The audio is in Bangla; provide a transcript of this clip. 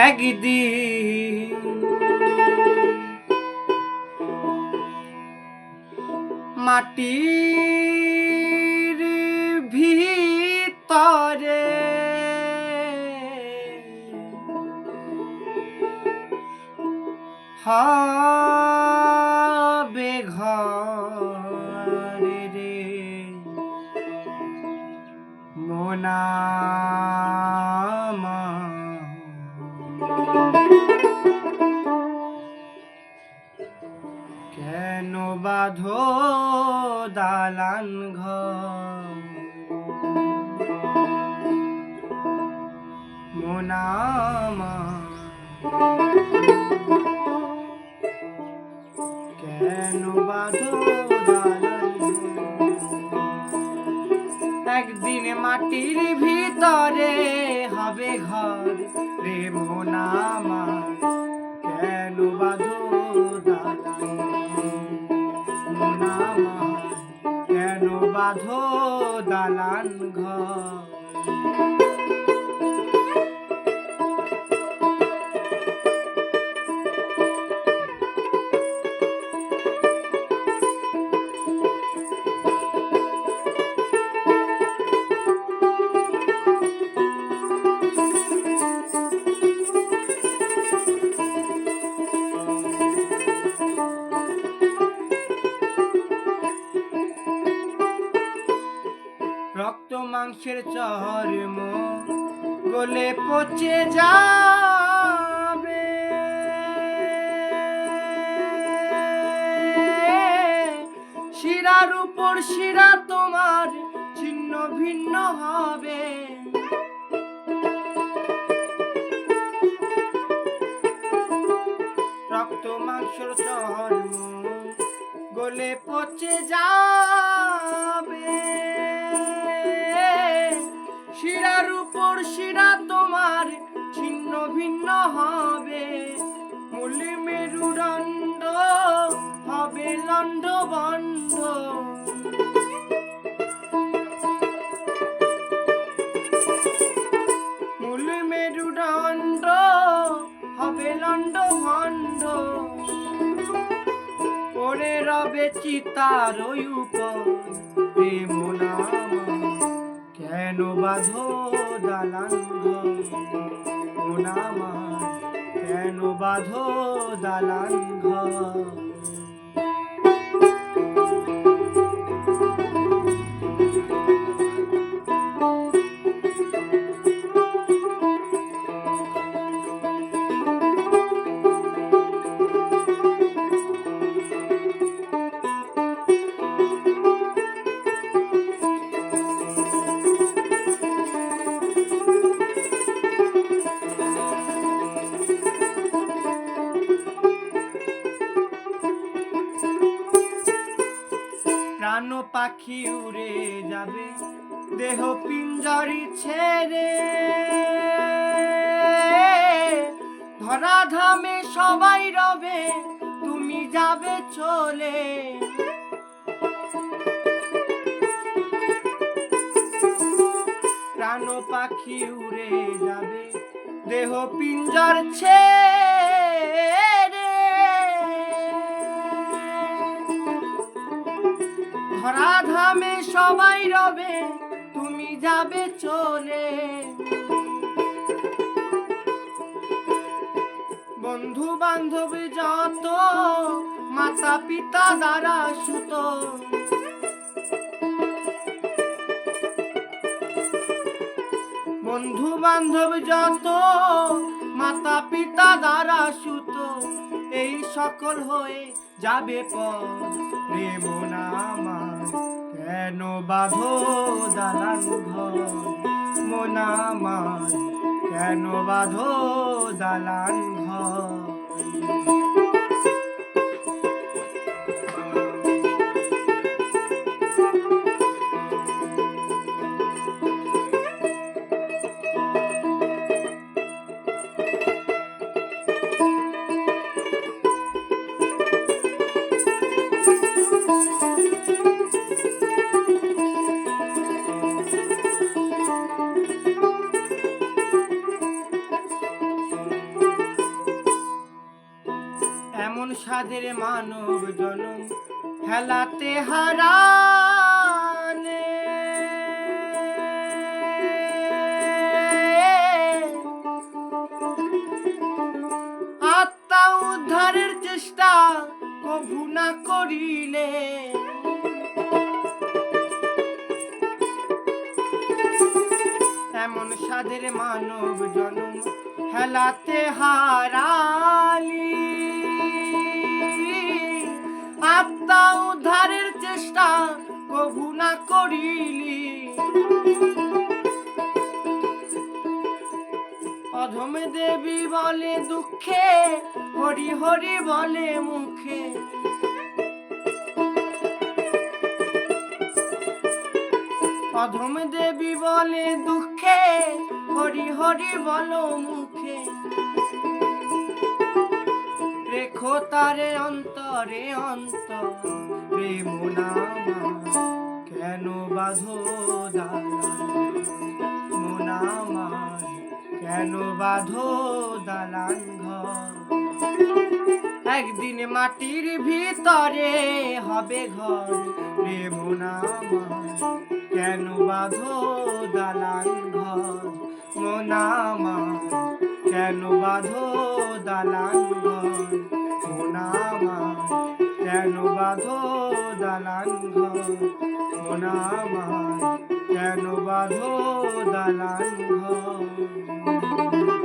একদিন মাটির ভিতরে হবে ঘরে রে মোনামা কেন বাঁধো দালান ঘর? মোনামা কেন বাঁধো? একদিন মাটির ভিতরে হবে ঘর। রে মোনামা কেন বাঁধো দালান কেন দালান চর্ম গলে পচে যাবে। শিরার উপর শিরা তোমার ছিন্ন ভিন্ন হবে। রক্ত মাংসের চর্ম গলে পচে যাবে। ভিন্ন হবে। মূলে মেরুদণ্ড হবে লণ্ড বন্ধ মূল মেরুদণ্ড হবে লণ্ড ভণ্ড পড়ে রবে চিতার উপর। প্রেম কেন বাঁধো দালান ঘর কেন বাঁধো দালান ঘর? পাখি উড়ে যাবে, দেহ পিঞ্জরি ছেড়ে। ধরা ধামে সবাই রবে, তুমি যাবে চলে। প্রাণ পাখি উড়ে যাবে, দেহ পিঞ্জর ছেড়ে। ধরা ধামে সবাই রবে, তুমি যাবে চলে। বন্ধু বান্ধব যত মাতা পিতা দ্বারা সুত বন্ধু বান্ধব যত মাতা পিতা দ্বারা সুত, এই সকল হয়ে যাবে পর প্রেম নামার কেন বাঁধো দালান ঘর? মোনামার কেন বাঁধো দালান ঘর? এমন মানব জনম হেলাতে হারানে। আত্মা উদ্ধারের চেষ্টা কভু না করিলে। এমন সাদের মানব জনম হেলাতে হারালি। চেষ্টা কভু না করিলি। অধমে দেবী বলে দুঃখে, হরি হরি বলে মুখে। অধম দেবী বলে দুঃখে, হরি হরি বলো মুখে। রেখো তারে অন্তরে অন্তর প্রেম কেন বাঁধো দালান কেন বাঁধো দালান একদিন মাটির ভিতরে হবে ঘর, প্রেম কেন বাঁধো দালান ঘর? মোনামা কেন বাঁধো দালান মোনামা কেন বাঁধো দালান মোনামা কেন বাঁধো দালান ঘর